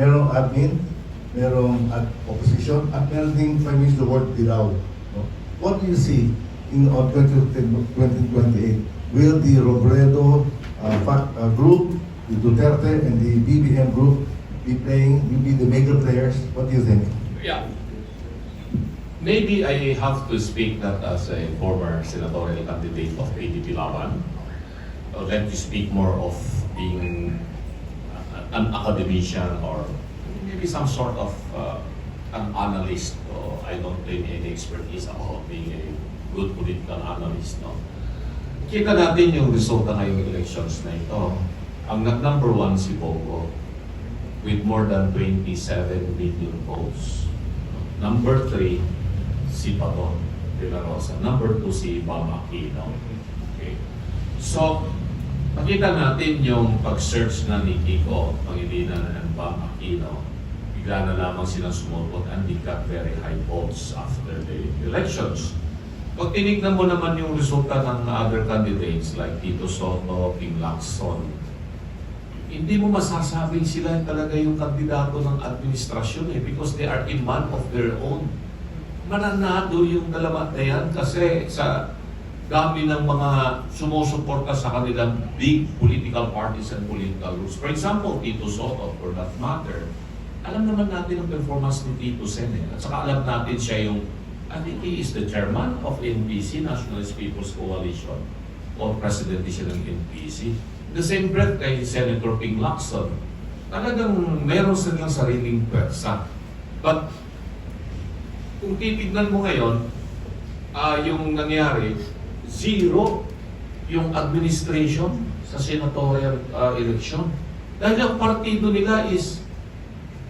merong admin, merong ad- opposition, at meron ding Prime Minister Ward Dilaw. No? What do you see in uh, 2028? Will the Robredo uh, uh, group, the Duterte, and the BBM group be playing, will be the major players? What do you think? Yeah. Maybe I have to speak not as a former senatorial candidate of ADP Laban. Or let me speak more of being uh, an academician or maybe some sort of uh, an analyst. So I don't claim any expertise about being a good political analyst. No? Kita natin yung resulta ngayong elections na ito. Ang nag-number one si Bongo with more than 27 million votes. Number three, si Pato de la Rosa. Number two, si Bam Aquino. Okay. So, nakita natin yung pag-search na ni Kiko Pangilinan and Bam Aquino. Bigla na lamang silang sumulpot and they got very high votes after the elections. Pag tinignan mo naman yung resulta ng other candidates like Tito Soto, Ping Lacson, hindi mo masasabing sila talaga yung kandidato ng administrasyon eh because they are a man of their own. Mananado yung dalawa na yan kasi sa dami ng mga sumusuporta sa kanilang big political parties and political groups. For example, Tito Soto, for that matter, alam naman natin ang performance ni Tito Sen eh. At saka alam natin siya yung, I think he is the chairman of NPC, Nationalist People's Coalition, o president siya ng NPC. The same breath kay Senator Ping Lacson, talagang meron silang sariling pwersa. But kung titignan mo ngayon, ah yung nangyari, zero yung administration sa senatorial ah, election. Dahil ang partido nila is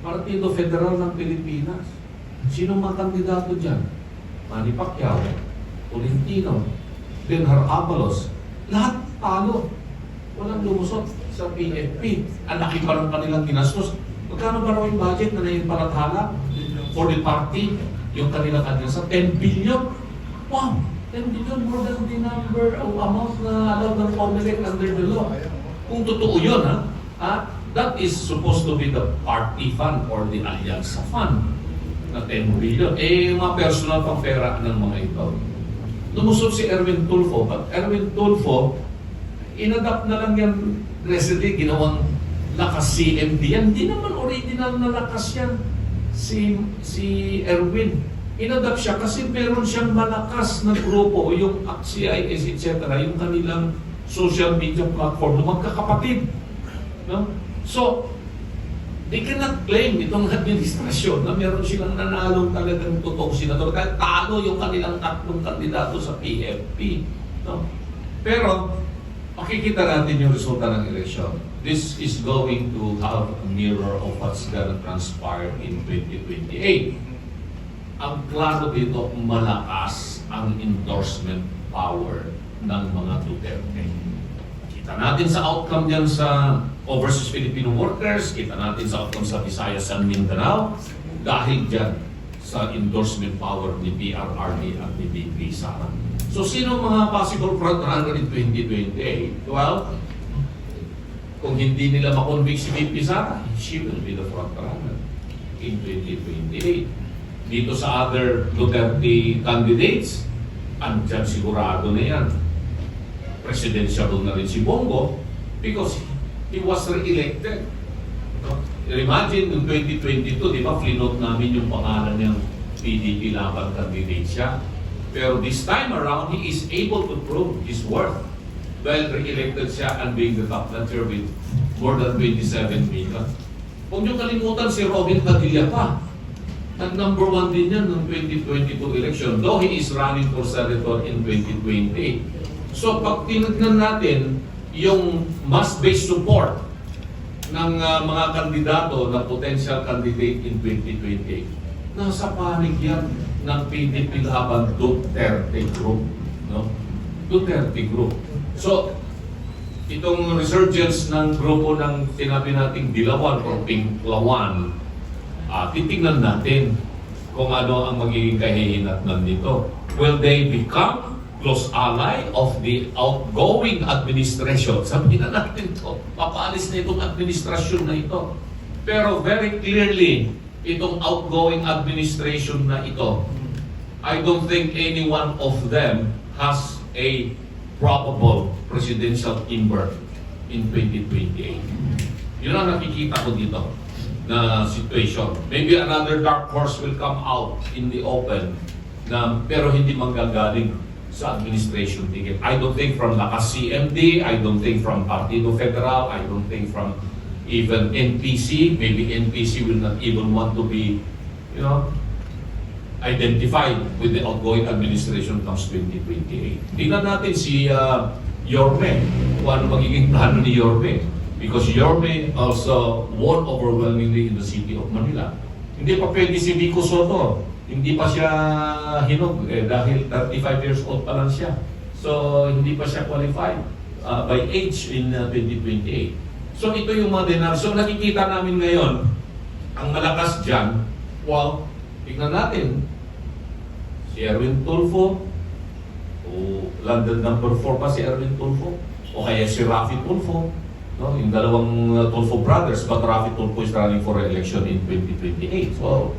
Partido Federal ng Pilipinas. Sino mga kandidato dyan? Manny Pacquiao, Tolentino, Benhar Abalos, lahat talo. Walang lumusot sa PFP. Ang laki pa ng kanilang ginastos. Magkano ba raw yung budget na naipalathala for the party? Yung kanilang kanila 10 billion. Wow! 10 billion more than the number of amount na allowed ng COMELEC under the law. Kung totoo yun, ha? ha? That is supposed to be the party fund or the alyansa fund na 10 billion. Eh, mga personal pang pera ng mga ito. Lumusot si Erwin Tulfo, but Erwin Tulfo, inadapt na lang yan recently, ginawang lakas CMD yan. Di naman original na lakas yan si, si Erwin. Inadapt siya kasi meron siyang malakas na grupo, yung CIS, etc., yung kanilang social media platform na magkakapatid. No? So, they cannot claim itong administrasyon na meron silang nanalong talagang totoong senador. Kahit talo yung kanilang tatlong kandidato sa PFP. No? Pero, makikita natin yung resulta ng eleksyon. This is going to have a mirror of what's gonna transpire in 2028. Ang klaro dito, malakas ang endorsement power ng mga Duterte. Kita natin sa outcome diyan sa overseas Filipino workers, kita natin sa outcome sa Visayas and Mindanao, dahil dyan sa endorsement power ni PRRD at ni BP Sara. So sino mga possible frontrunner in 2028? Well, kung hindi nila makonvict si BP Sara, she will be the frontrunner in 2028. Dito sa other Duterte candidates, andyan sigurado na yan. Presidential na rin si Bongo because he was re-elected. No? Imagine, noong 2022, di ba, flinote namin yung pangalan niyang PDP laban candidate siya. Pero this time around, he is able to prove his worth. Well, re-elected siya and being the top notcher with more than 27 million. Huwag niyo kalimutan si Robin Padilla pa. Nag number one din yan noong 2022 election, though he is running for senator in 2020. So pag tinignan natin yung mass-based support ng ah, mga kandidato na potential candidate in 2028, nasa panig yan ng PDP laban Duterte Group. No? Duterte Group. So, itong resurgence ng grupo ng sinabi nating Dilawan or Pinklawan, ah titignan natin kung ano ang magiging kahihinatnan nito. Will they become close ally of the outgoing administration? Sabihin na natin to, papaalis na itong administrasyon na ito. Pero very clearly, itong outgoing administration na ito, I don't think any one of them has a probable presidential invert in 2028. Yun ang nakikita ko dito na situation. Maybe another dark horse will come out in the open na pero hindi manggagaling sa administration ticket. I don't think from Lakas CMD, I don't think from Partido Federal, I don't think from even NPC. Maybe NPC will not even want to be, you know, identified with the outgoing administration comes 2028. Tingnan natin si uh, Yorme, kung ano magiging plano ni Yorme. Because Yorme also won overwhelmingly in the city of Manila. Hindi pa pwede si Vico Soto. Hindi pa siya hinog eh, dahil 35 years old pa lang siya. So, hindi pa siya qualified uh, by age in uh, 2028. So, ito yung mga dinar. So, nakikita namin ngayon, ang malakas dyan, well, tignan natin, si Erwin Tulfo, o London number 4 pa si Erwin Tulfo, o kaya si Rafi Tulfo, no? yung dalawang uh, Tulfo brothers, but Rafi Tulfo is running for election in 2028. So,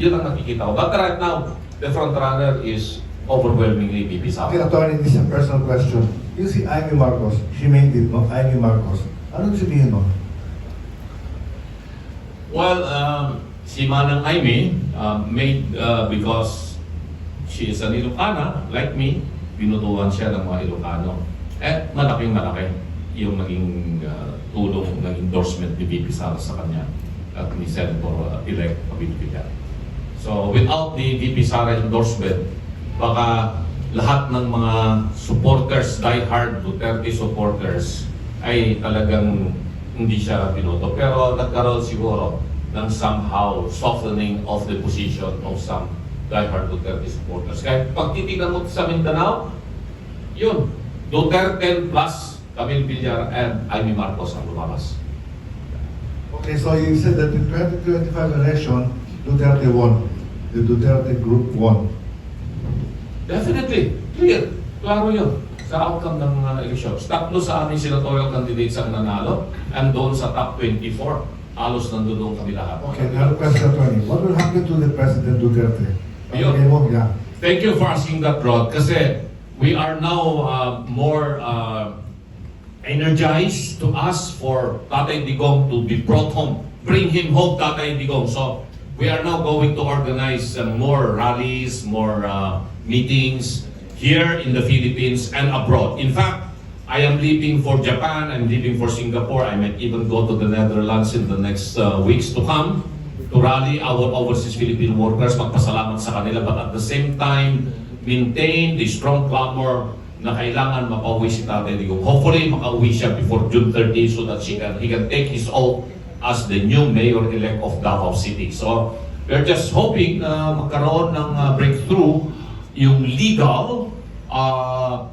yun ang nakikita ko. But right now, the front runner is overwhelmingly Okay, Sara. attorney, this is a personal question. You see Amy Marcos, she made it, no? Amy Marcos. Ano sabihin mo? Well, um, si Manang Aimee uh, made uh, because she is an Ilocana, like me, binutuan siya ng mga Ilocano. At malaking malaki yung naging uh, tulong ng endorsement ni VP Sara sa kanya at ni Senator-elect uh, Pabilipigan. So without the VP Sara endorsement, baka lahat ng mga supporters, die-hard Duterte supporters, ay talagang hindi siya binoto. Pero nagkaroon siguro ng somehow softening of the position of some die-hard Duterte supporters. Kaya pag titignan mo sa Mindanao, yun, Duterte plus Camille Villar and Amy Marcos ang lumabas. Okay, so you said that in 2025 election, Duterte won. The Duterte group won. Definitely, clear. Klaro yun sa outcome ng uh, elections. Tatlo sa aming senatorial candidates ang nanalo and doon sa top 24, halos nandun kami lahat. Okay, another question, attorney. What will happen to the President Duterte? Ayun. Okay mo, yeah. Thank you for asking that, Rod, kasi we are now uh, more uh, energized to ask for Tatay Digong to be brought home. Bring him home, Tatay Digong. So, we are now going to organize uh, more rallies, more uh, meetings here in the Philippines and abroad. In fact, I am leaving for Japan, I'm leaving for Singapore, I might even go to the Netherlands in the next uh, weeks to come to rally our overseas Philippine workers, magpasalamat sa kanila, but at the same time, maintain the strong clamor na kailangan mapauwi si Tatay Digong. Hopefully, makauwi siya before June 30 so that she can, he can take his oath as the new mayor-elect of Davao City. So, we're just hoping na magkaroon ng uh, breakthrough yung legal uh,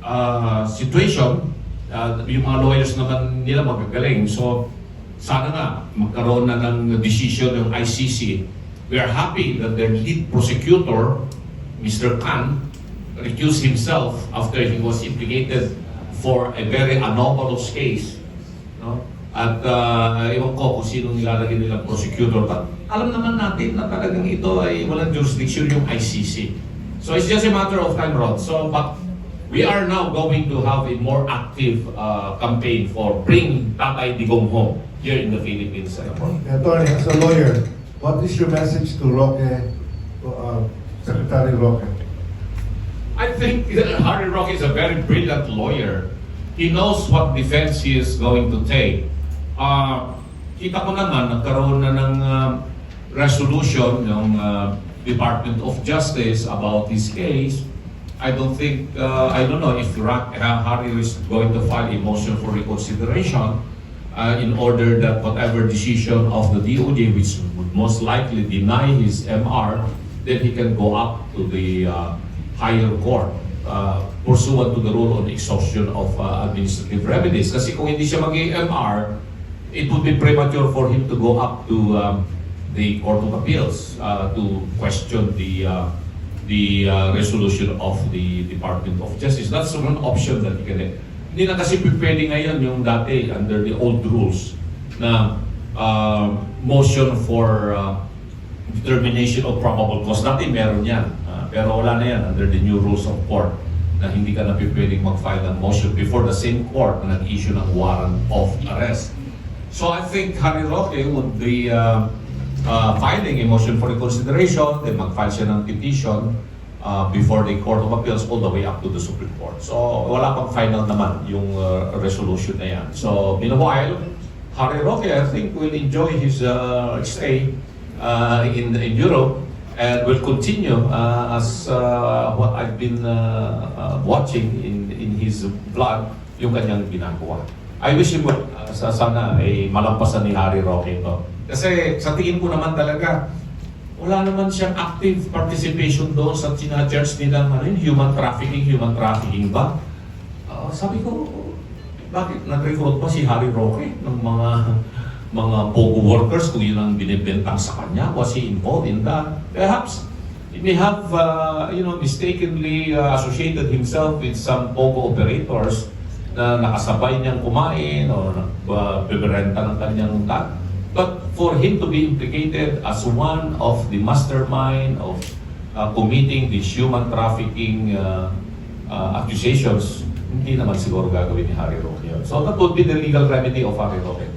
uh, situation. Uh, yung mga lawyers naman nila magagaling. So, sana nga magkaroon na ng decision ng ICC. We are happy that their lead prosecutor, Mr. Khan, recused himself after he was implicated for a very anomalous case. No? At uh, ewan ko kung sino nilalagay nilang prosecutor. But alam naman natin na talagang ito ay walang jurisdiction yung ICC. So it's just a matter of time, Rod. So, but we are now going to have a more active uh, campaign for bring Tatay Digong home here in the Philippines. Attorney, as a lawyer, what is your message to Roque, to, uh, Secretary Roque? I think Harry Roque is a very brilliant lawyer. He knows what defense he is going to take. Uh, kita ko naman, nagkaroon na ng uh, resolution ng uh, Department of Justice about this case. I don't think, uh, I don't know if Harry is going to file a motion for reconsideration uh, in order that whatever decision of the DOJ, which would most likely deny his MR, then he can go up to the uh, higher court uh, pursuant to the rule on exhaustion of uh, administrative remedies. Kasi kung hindi siya mag-MR, it would be premature for him to go up to um, the Court of Appeals uh, to question the uh, the uh, resolution of the Department of Justice. That's one option that you can Hindi na kasi pwede ngayon yung dati under the old rules na uh, motion for uh, determination of probable cause. Dati meron yan, Ah, pero wala na yan under the new rules of court na hindi ka na pwedeng mag-file ng motion before the same court na nag-issue ng warrant of arrest. So I think Harry Roque would be uh, uh, filing a motion for reconsideration, then mag-file siya ng petition uh, before the Court of Appeals all the way up to the Supreme Court. So wala pang final naman yung uh, resolution na yan. So meanwhile, Harry Roque I think will enjoy his uh, stay uh, in, in Europe and will continue uh, as uh, what I've been uh, uh, watching in, in his vlog, yung kanyang ginagawa. I wish him well. Uh, sa sana ay malampasan ni Harry Roque ito. Kasi sa tingin ko naman talaga, wala naman siyang active participation doon sa sinacharge nilang ano, yun, human trafficking, human trafficking ba? Ah, sabi ko, bakit nag-recruit pa si Harry Roque ng mga mga POGO workers kung yun ang binibentang sa kanya? Was he involved in that? Perhaps he may have, uh, you know, mistakenly uh, associated himself with some POGO operators na nakasabay niyang kumain o nagbiberenta ng kanyang tag. But for him to be implicated as one of the mastermind of uh, committing these human trafficking uh, uh, accusations, hindi naman siguro gagawin ni Harry Roque. So that would be the legal remedy of Harry Roque.